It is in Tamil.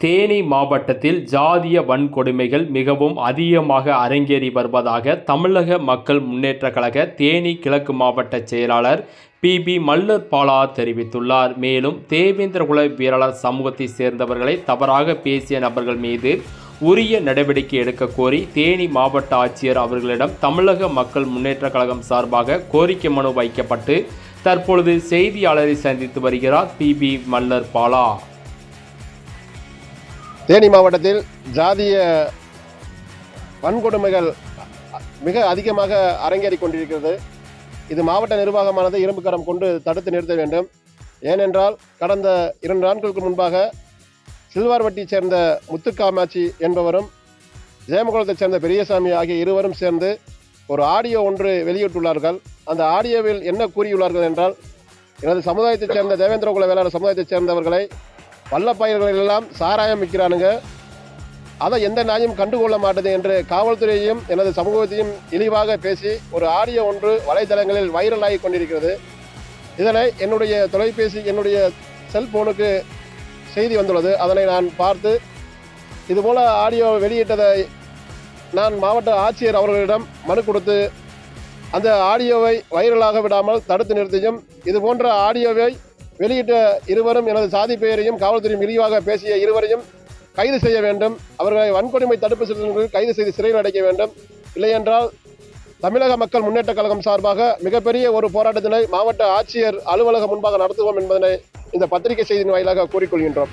தேனி மாவட்டத்தில் ஜாதிய வன்கொடுமைகள் மிகவும் அதிகமாக அரங்கேறி வருவதாக தமிழக மக்கள் முன்னேற்றக் கழக தேனி கிழக்கு மாவட்ட செயலாளர் பிபி மல்லர் பாலா தெரிவித்துள்ளார். மேலும் தேவேந்திரகுல வீரர் சமூகத்தைச் சேர்ந்தவர்களை தவறாக பேசிய நபர்கள் மீது உரிய நடவடிக்கை எடுக்க கோரி தேனி மாவட்ட ஆட்சியர் அவர்களிடம் தமிழக மக்கள் முன்னேற்ற கழகம் சார்பாக கோரிக்கை மனு வைக்கப்பட்டு தற்பொழுது செய்தியாளரை சந்தித்து வருகிறார் பிபி மல்லர் பாலா தேனி மாவட்டத்தில் ஜாதிய வன்கொடுமைகள் மிக அதிகமாக அரங்கேறி கொண்டிருக்கிறது. இது மாவட்ட நிர்வாகமானது இரும்பு கரம் கொண்டு தடுத்து நிறுத்த வேண்டும். ஏனென்றால் கடந்த இரண்டு நாட்களுக்கு முன்பாக சில்வார்வட்டியைச் சேர்ந்த முத்துக்காமாட்சி என்பவரும் ஜெயமகுளத்தைச் சேர்ந்த பெரியசாமி ஆகிய இருவரும் சேர்ந்து ஒரு ஆடியோ ஒன்று வெளியிட்டுள்ளார்கள். அந்த ஆடியோவில் என்ன கூறியுள்ளார்கள் என்றால் எனது சமுதாயத்தைச் சேர்ந்த தேவேந்திரகுல வேளாண் சமுதாயத்தைச் சேர்ந்தவர்களை வல்லப்பயிர்கள் எல்லாம் சாராயம் விற்கிறானுங்க. அதை எந்த நியாயம் கண்டுகொள்ள மாட்டது என்று காவல்துறையையும் எனது சமூகத்தையும் இழிவாக பேசி ஒரு ஆடியோ ஒன்று வலைதளங்களில் வைரலாகி கொண்டிருக்கிறது. இதனை என்னுடைய தொலைபேசி என்னுடைய செல்போனுக்கு செய்தி வந்துள்ளது. அதனை நான் பார்த்து இதுபோல் ஆடியோ வெளியிட்டதை நான் மாவட்ட ஆட்சியர் அவர்களிடம் மனு கொடுத்து அந்த ஆடியோவை வைரலாக விடாமல் தடுத்து நிறுத்தியும் இது போன்ற ஆடியோவை வெளியிட்ட இருவரும் எனது சாதி பெயரையும் காவல்துறையும் விரிவாக பேசிய இருவரையும் கைது செய்ய வேண்டும். அவர்களை வன்கொடுமை தடுப்பு சட்டத்தில் கைது செய்து சிறையில் அடைக்க வேண்டும். இல்லையென்றால் தமிழக மக்கள் முன்னேற்ற கழகம் சார்பாக மிகப்பெரிய ஒரு போராட்டத்தினை மாவட்ட ஆட்சியர் அலுவலகம் முன்பாக நடத்துவோம் என்பதனை இந்த பத்திரிகை செய்தியின் வாயிலாக கூறிக்கொள்கின்றோம்.